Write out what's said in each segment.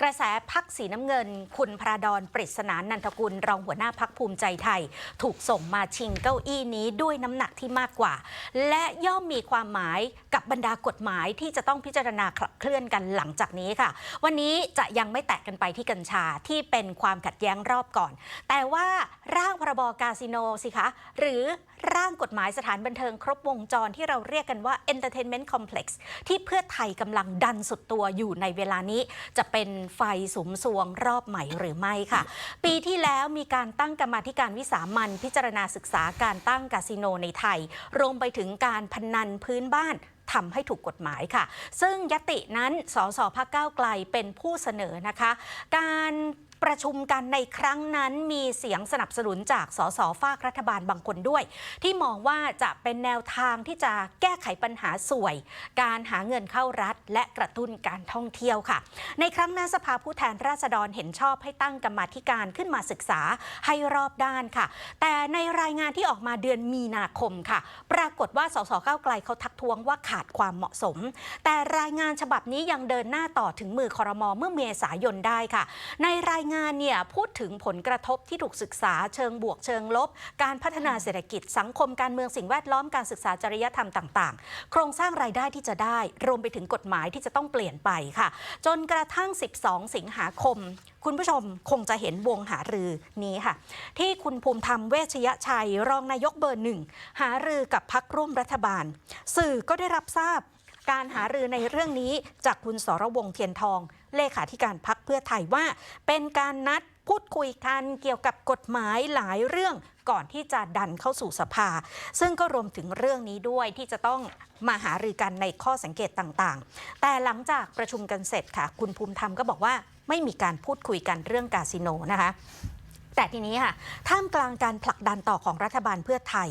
กระแสพักสีน้ำเงิน คุณพระดอนปริศนานันทกุล รองหัวหน้าพักภูมิใจไทย ถูกส่งมาชิงเก้าอี้นี้ด้วยน้ำหนักที่มากกว่า และย่อมมีความหมายกับบรรดากฎหมายที่จะต้องพิจารณาขับเคลื่อนกันหลังจากนี้ค่ะ วันนี้จะยังไม่แตะกันไปที่กัญชาที่เป็นความขัดแย้งรอบก่อน แต่ว่าร่างพรบกาสิโนสิคะ หรือร่างกฎหมายสถานบันเทิงครบวงจรที่เราเรียกกันว่า Entertainment Complex ที่เพื่อไทยกำลังดันสุดตัวอยู่ในเวลานี้จะเป็นไฟสุมสวงรอบใหม่หรือไม่ค่ะ ปีที่แล้วมีการตั้งกรรมาธิการวิสามันพิจารณาศึกษาการตั้งคาสิโนในไทย รวมไปถึงการพนันพื้นบ้านทำให้ถูกกฎหมายค่ะ ซึ่งยตินั้นสสพักก้าวไกลเป็นผู้เสนอนะคะ การ ประชุมกันในครั้งนั้นมีเสียงสนับสนุนจากสสฝากรัฐบาลบางคนด้วย ที่มองว่าจะเป็นแนวทางที่จะแก้ไขปัญหาสวย การหาเงินเข้ารัฐ และกระตุ้นการท่องเที่ยวค่ะ ในครั้งนั้นสภาผู้แทนราษฎรเห็นชอบให้ตั้งกรรมาธิการขึ้นมาศึกษาให้รอบด้านค่ะ แต่ในรายงานที่ออกมาเดือนมีนาคมค่ะ ปรากฏว่าสสก้าวไกลเขาทักท้วงว่าขาดความเหมาะสม แต่รายงานฉบับนี้ยังเดินหน้าต่อถึงมือคอรมอเมื่อเมษายนได้ค่ะ ในรายงานเนี่ยพูดถึงผลกระทบที่ถูกศึกษาเชิงบวกเชิงลบ การพัฒนาเศรษฐกิจ สังคมการเมืองสิ่งแวดล้อมการศึกษาจริยธรรมต่าง ๆ โครงสร้างรายได้ที่จะได้ รวมไปถึงกฎหมายที่จะต้องเปลี่ยนไปค่ะ จนกระทั่ง 12 สิงหาคม คุณผู้ชมคงจะเห็นวงหารือนี้ค่ะ ที่คุณภูมิธรรมเวชยชัย รองนายกเบอร์หนึ่งหารือกับพักร่วมรัฐบาล สื่อก็ได้รับทราบ การหารือในเรื่องนี้จากคุณสรวงเทียนทอง เลขาธิการพักเพื่อไทยว่า เป็นการนัดพูดคุยกันเกี่ยวกับกฎหมายหลายเรื่องก่อนที่จะดันเข้าสู่สภา ซึ่งก็รวมถึงเรื่องนี้ด้วยที่จะต้องมาหารือกันในข้อสังเกตต่างๆ แต่หลังจากประชุมกันเสร็จค่ะ คุณภูมิธรรมก็บอกว่าไม่มีการพูดคุยกันเรื่องกาสิโนนะคะ แต่ทีนี้ค่ะท่ามกลางการผลักดันต่อของรัฐบาลเพื่อไทย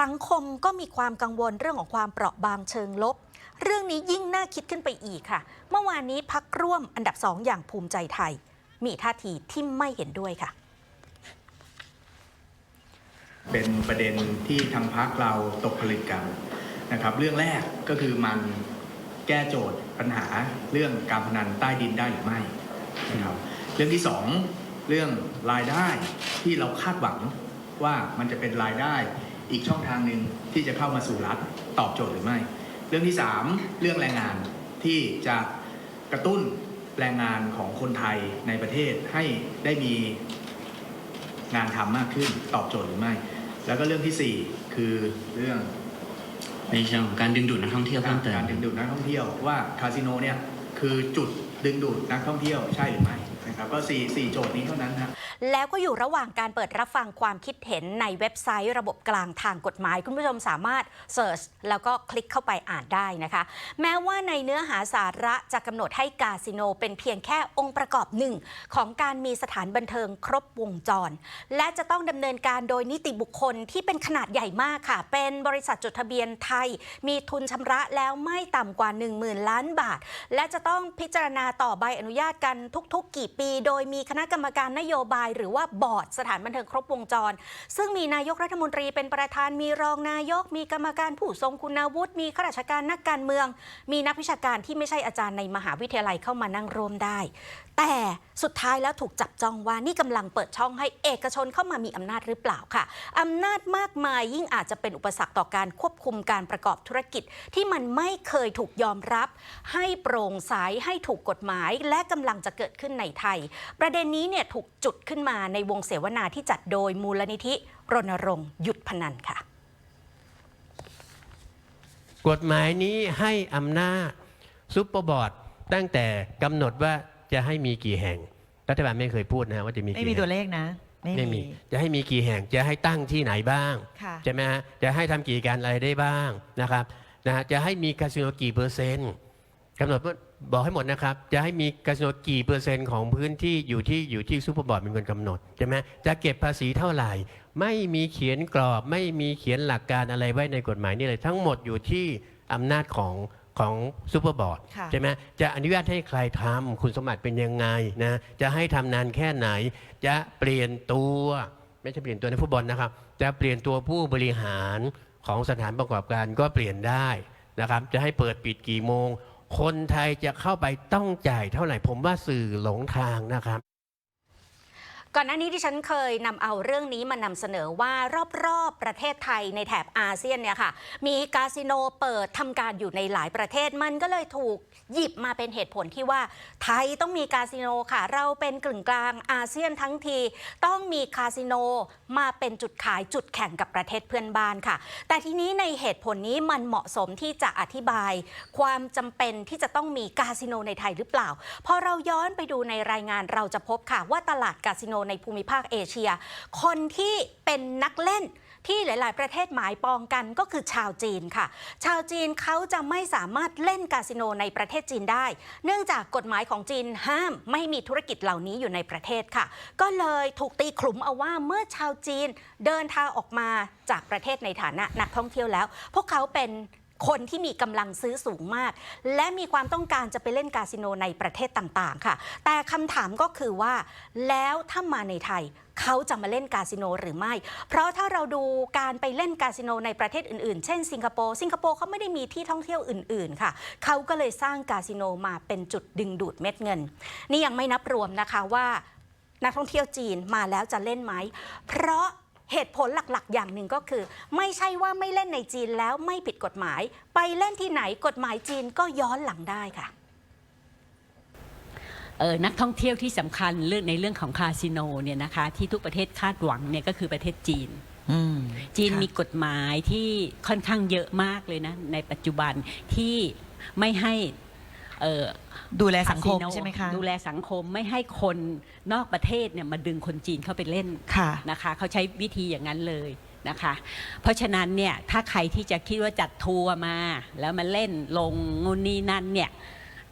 สังคมก็มีความกังวลเรื่องของความเปราะบางเชิงลบ เรื่องนี้ยิ่งน่าคิดขึ้นไปอีกค่ะ เมื่อวานนี้พักร่วมอันดับสองอย่างภูมิใจไทย มีท่าทีที่ไม่เห็นด้วยค่ะ เป็นประเด็นที่ทางพักเราตกผลึกกันนะครับ เรื่องแรกก็คือมันแก้โจทย์ปัญหาเรื่องการพนันใต้ดินได้หรือไม่นะครับเรื่องที่สองเรื่องรายได้ที่เราคาดหวังว่ามันจะเป็นรายได้อีกช่องทางหนึ่งที่จะเข้ามาสู่รัฐตอบโจทย์หรือไม่ รื่องที่สามเรื่องแรงงานที่จะกระตุ้นแรงงานของคนไทยในประเทศให้ได้มีงานทำมากขึ้นตอบโจทย์หรือไม่ แล้วก็เรื่องที่ 4 คือเรื่องในเชิงของการดึงดูดนักท่องเที่ยวเพิ่มเติมการดึงดูดนักท่องเที่ยวว่าคาสิโนเนี่ยคือจุดดึงดูดนักท่องเที่ยวใช่หรือไม่นะ ครับก็4 4โจทย์นี้เท่านั้นนะแล้วก็อยู่ระหว่างการเปิดรับฟังความคิดเห็นในเว็บไซต์ระบบกลางทางกฎหมาย คุณผู้ชมสามารถเสิร์ชแล้วก็คลิกเข้าไปอ่านได้นะคะ แม้ว่าในเนื้อหาสาระจะกำหนดให้กาสิโนเป็นเพียงแค่องค์ประกอบหนึ่ง ของการมีสถานบันเทิงครบวงจร และจะต้องดำเนินการโดยนิติบุคคลที่เป็นขนาดใหญ่มากค่ะ เป็นบริษัทจดทะเบียนไทย มีทุนชำระแล้วไม่ต่ำกว่า 10,000 ล้านบาท และจะต้องพิจารณาต่อใบอนุญาตกันทุก ๆ กี่ปีโดยมีคณะกรรมการนโยบาย หรือว่าบอร์ดสถานบันเทิงครบวงจร ซึ่งมีนายกรัฐมนตรีเป็นประธานมีรองนายก มีกรรมการผู้ทรงคุณวุฒิมีข้าราชการนักการเมือง มีนักวิชาการที่ไม่ใช่อาจารย์ในมหาวิทยาลัยเข้ามานั่งร่วมได้ แต่สุดท้ายแล้วถูกจับจ้องว่านี่กำลังเปิดช่องให้เอกชนเข้ามามีอำนาจหรือเปล่าค่ะอำนาจมากมายยิ่งอาจจะเป็นอุปสรรคต่อการควบคุมการประกอบธุรกิจ ที่มันไม่เคยถูกยอมรับ ให้โปร่งใสให้ถูกกฎหมาย และกำลังจะเกิดขึ้นในไทยประเด็นนี้เนี่ยถูกจุดขึ้นมาในวงเสวนาที่จัดโดยมูลนิธิรณรงค์หยุดพนันค่ะ กฎหมายนี้ให้อำนาจซุปเปอร์บอร์ดตั้งแต่กำหนดว่าจะให้มีกี่แห่ง รัฐบาลไม่เคยพูดนะว่าจะมีไม่กี่มีแห่งตัวเลขนะ ไม่มี จะให้มีกี่แห่งจะให้ตั้งที่ไหนบ้างค่ะ ใช่ไหมฮะจะให้ทำกิจการอะไรได้บ้างนะครับนะฮะจะให้มีคาสิโนกี่เปอร์เซ็นต์กำหนดว่าบอกให้หมดนะครับ จะให้มีคาสิโนกี่เปอร์เซ็นต์ของพื้นที่อยู่ที่อยู่ที่ซูเปอร์บอร์ดเป็นคนกำหนดใช่ไหมจะเก็บภาษีเท่าไหร่ ไม่มีเขียนกรอบ ไม่มีเขียนหลักการอะไรไว้ในกฎหมายนี่เลย ทั้งหมดอยู่ที่อำนาจของของซูเปอร์บอร์ดค่ะ ใช่ไหมจะอนุญาตให้ใครทำคุณสมบัติเป็นยังไงนะจะให้ทำนานแค่ไหน จะเปลี่ยนตัว ไม่ใช่เปลี่ยนตัวในฟุตบอลนะครับ จะเปลี่ยนตัวผู้บริหารของสถานประกอบการก็เปลี่ยนได้นะครับ จะให้เปิดปิดกี่โมง คนไทยจะเข้าไปต้องจ่ายเท่าไหร่ผมว่าสื่อหลงทางนะครับ ก่อนหน้านี้ที่ฉันเคยนำเอาเรื่องนี้มานำเสนอว่ารอบๆประเทศไทยในแถบอาเซียนเนี่ยค่ะ มีคาสิโนเปิดทำการอยู่ในหลายประเทศมันก็เลยถูกหยิบมาเป็นเหตุผลที่ว่า ไทยต้องมีคาสิโนค่ะ เราเป็นกึ่งกลางอาเซียนทั้งที ต้องมีคาสิโนมาเป็นจุดขายจุดแข่งกับประเทศเพื่อนบ้านค่ะ แต่ทีนี้ในเหตุผลนี้มันเหมาะสมที่จะอธิบาย ความจำเป็นที่จะต้องมีคาสิโนในไทยหรือเปล่าพอเราย้อนไปดูในรายงานเราจะพบค่ะว่าตลาดคาสิโนในภูมิภาคเอเชีย คนที่เป็นนักเล่นที่หลาย ๆ ประเทศหมายปองกันก็คือชาวจีนค่ะ ชาวจีนเขาจะไม่สามารถเล่นคาสิโนในประเทศจีนได้ เนื่องจากกฎหมายของจีนห้ามไม่มีธุรกิจเหล่านี้อยู่ในประเทศค่ะ ก็เลยถูกตีขลุมเอาว่าเมื่อชาวจีนเดินทางออกมาจากประเทศในฐานะนักท่องเที่ยวแล้ว พวกเขาเป็น คนที่มีกำลังซื้อสูงมาก และมีความต้องการจะไปเล่นคาสิโนในประเทศต่างๆ ค่ะ แต่คำถามก็คือว่า แล้วถ้ามาในไทยเขาจะมาเล่นคาสิโนหรือไม่ เพราะถ้าเราดูการไปเล่นคาสิโนในประเทศอื่นๆ เช่นสิงคโปร์ สิงคโปร์เขาไม่ได้มีที่ท่องเที่ยวอื่นๆ ค่ะ เขาก็เลยสร้างคาสิโนมาเป็นจุดดึงดูดเม็ดเงิน นี่ยังไม่นับรวมนะคะว่า นักท่องเที่ยวจีนมาแล้วจะเล่นไหม เพราะ เหตุผลหลักๆ อย่างหนึ่งก็คือ ไม่ใช่ว่าไม่เล่นในจีนแล้วไม่ผิดกฎหมาย ไปเล่นที่ไหนกฎหมายจีนก็ย้อนหลังได้ค่ะเออนักท่องเที่ยวที่สำคัญเรื่องในเรื่องของคาสิโนเนี่ยนะคะที่ทุกประเทศคาดหวังเนี่ยก็คือประเทศจีนอืมจีนค่ะมีกฎหมายที่ค่อนข้างเยอะมากเลยนะในปัจจุบันที่ไม่ให้ เออดูแลสังคมาสิโนใช่ไหมคะ ดูแลสังคมไม่ให้คนนอกประเทศเนี่ยมาดึงคนจีนเข้าไปเล่น ค่ะ นะคะเขาใช้วิธีอย่างนั้นเลยนะคะ เพราะฉะนั้นเนี่ยถ้าใครที่จะคิดว่าจัดทัวร์มา แล้วมาเล่นลงงูนนี่นั่นเนี่ย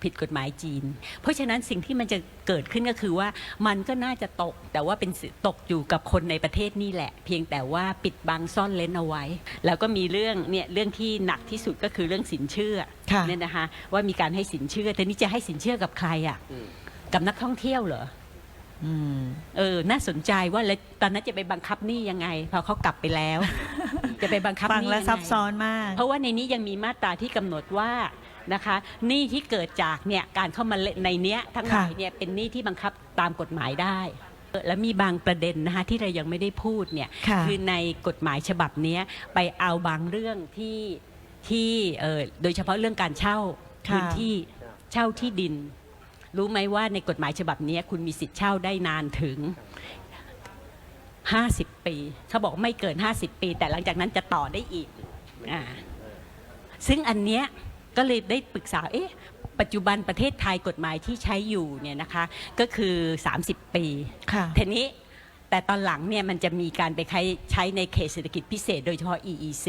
ผิดกฎหมายจีน เพราะฉะนั้นสิ่งที่มันจะเกิดขึ้นก็คือว่ามันก็น่าจะตก แต่ว่าเป็นสิตกอยู่กับคนในประเทศนี่แหละ เพียงแต่ว่าปิดบังซ่อนเล้นเอาไว้ แล้วก็มีเรื่องเนี่ยเรื่องที่หนักที่สุดก็คือเรื่องสินเชื่อค่ะเนี่ยนะคะว่ามีการให้สินเชื่อ แต่นี่จะให้สินเชื่อกับใครอะกับนักท่องเที่ยวเหรออืมเออ น่าสนใจว่าแล้วตอนนั้นจะไปบังคับหนี้ยังไง พอเขากลับไปแล้ว จะไปบังคับฟังหนี้แล้วยังไงซับซ้อนมาก เพราะว่าในนี้ยังมีมาตราที่กำหนดว่า นะคะหนี้ที่เกิดจากเนี่ยการเข้ามาเล่นในเนี้ยทั้งหลายเนี่ยเป็นหนี้ที่บังคับตามกฎหมายได้เออและมีบางประเด็นนะคะที่เรายังไม่ได้พูดเนี่ยค่ะอในกฎหมายฉบับเนี้ยไปเอาบางเรื่องที่ที่เออโดยเฉพาะเรื่องการเช่าค่ะพื้นที่เช่าที่ดิน รู้ไหมว่าในกฎหมายฉบับเนี้ยคุณมีสิทธิ์เช่าได้นานถึง 50 ปีเขาบอกไม่เกิน 50 ปี แต่หลังจากนั้นจะต่อได้อีกอ่าซึ่งอันเนี้ย ก็เลยได้ปรึกษาเอ๊ะปัจจุบันประเทศไทยกฎหมายที่ใช้อยู่เนี่ยนะคะก็คือ 30 ปีค่ะทีนี้แต่ตอนหลังเนี่ยมันจะมีการไปใช้ใช้ในเขตเศรษฐกิจพิเศษโดยเฉพาะ EEC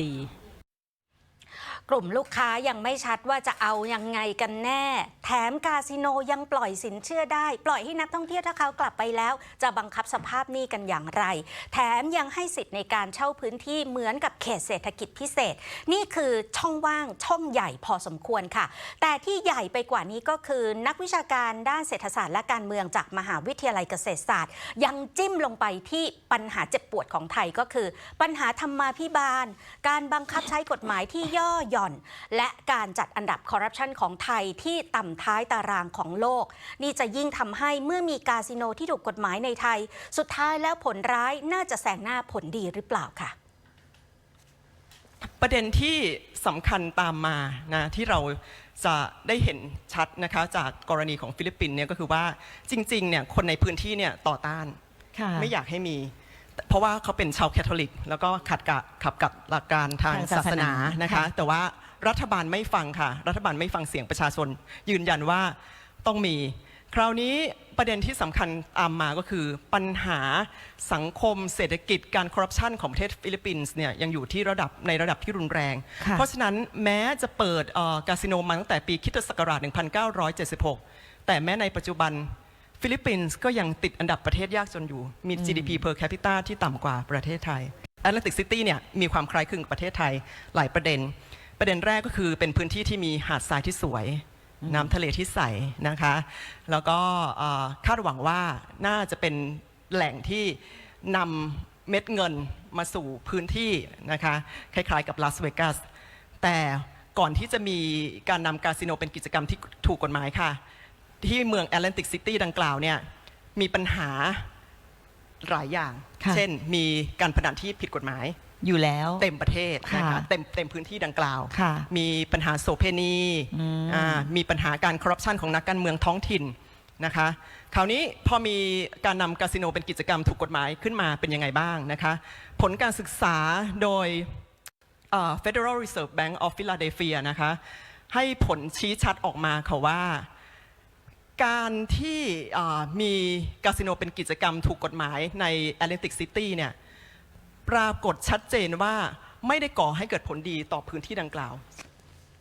กลุ่มลูกค้ายังไม่ชัดว่าจะเอายังไงกันแน่ แถมคาสิโนยังปล่อยสินเชื่อได้ ปล่อยให้นักท่องเที่ยวถ้าเขากลับไปแล้ว จะบังคับสภาพหนี้กันอย่างไร แถมยังให้สิทธิ์ในการเช่าพื้นที่เหมือนกับเขตเศรษฐกิจพิเศษ นี่คือช่องว่างช่องใหญ่พอสมควรค่ะ แต่ที่ใหญ่ไปกว่านี้ก็คือนักวิชาการด้านเศรษฐศาสตร์และการเมืองจากมหาวิทยาลัยเกษตรศาสตร์ ยังจิ้มลงไปที่ปัญหาเจ็บปวดของไทยก็คือ ปัญหาธรรมาภิบาล การบังคับใช้กฎหมายที่ย่อหย่อน และการจัดอันดับคอร์รัปชันของไทยที่ต่ำท้ายตารางของโลก นี่จะยิ่งทำให้เมื่อมีคาสิโนที่ถูกกฎหมายในไทย สุดท้ายแล้วผลร้ายน่าจะแซงหน้าผลดีหรือเปล่าค่ะ ประเด็นที่สำคัญตามมานะที่เราจะได้เห็นชัดนะคะจากกรณีของฟิลิปปินส์เนี่ยก็คือว่าจริงๆเนี่ยคนในพื้นที่เนี่ยต่อต้านค่ะไม่อยากให้มี เพราะว่าเขาเป็นชาวแคทอลิก แล้วก็ขัดกับขับกับหลักการทางทางศาศาสสนานานะคะ ค่ะ แต่ว่ารัฐบาลไม่ฟังค่ะ รัฐบาลไม่ฟังเสียงประชาชน ยืนยันว่าต้องมี คราวนี้ประเด็นที่สำคัญตามมาก็คือปัญหาสังคมเศรษฐกิจการคอร์รัปชันของประเทศฟิลิปปินส์เนี่ยยังอยู่ที่ระดับในระดับที่รุนแรง ค่ะ เพราะฉะนั้นแม้จะเปิดเอ่อคาสิโนมาตั้งแต่ปีคริสตศักราช 1976 แต่แม้ในปัจจุบัน ฟิลิปปินส์ก็ยังติดอันดับประเทศยากจนอยู่ มี GDP per capita ที่ต่ำกว่าประเทศไทย Atlantic City เนี่ยมีความคล้ายคลึงกับประเทศไทยหลายประเด็น ประเด็นแรกก็คือเป็นพื้นที่ที่มีหาดทรายที่สวย น้ำทะเลที่ใสนะคะ แล้วก็เอ่อคาดหวังว่าน่าจะเป็นแหล่งที่นำเม็ดเงินมาสู่พื้นที่นะคะคล้ายๆกับลาสเวกัสแต่ก่อนที่จะมีการนำคาสิโนเป็นกิจกรรมที่ถูกกฎหมายค่ะ ที่เมืองแอตแลนติกซิตี้ดังกล่าวเนี่ยมีปัญหาหลายอย่าง ค่ะ เช่นมีการพนันที่ผิดกฎหมาย อยู่แล้ว เต็มประเทศนะค่ะคะเต็มเต็มพื้นที่ดังกล่าว ค่ะมีปัญหาโสเพณีอืม อ่ามีปัญหาการคอร์รัปชันของนักการเมืองท้องถิ่นนะคะ คราวนี้พอมีการนำคาสิโนเป็นกิจกรรมถูกกฎหมายขึ้นมาเป็นยังไงบ้างนะคะ ผลการศึกษาโดยเอ่อ Federal Reserve Bank of Philadelphia นะคะ ให้ผลชี้ชัดออกมาค่ะว่า การที่มีคาสิโนเป็นกิจกรรมถูกกฎหมายใน Atlantic City เนี่ยปรากฏชัดเจนว่าไม่ได้ก่อให้เกิดผลดีต่อพื้นที่ดังกล่าว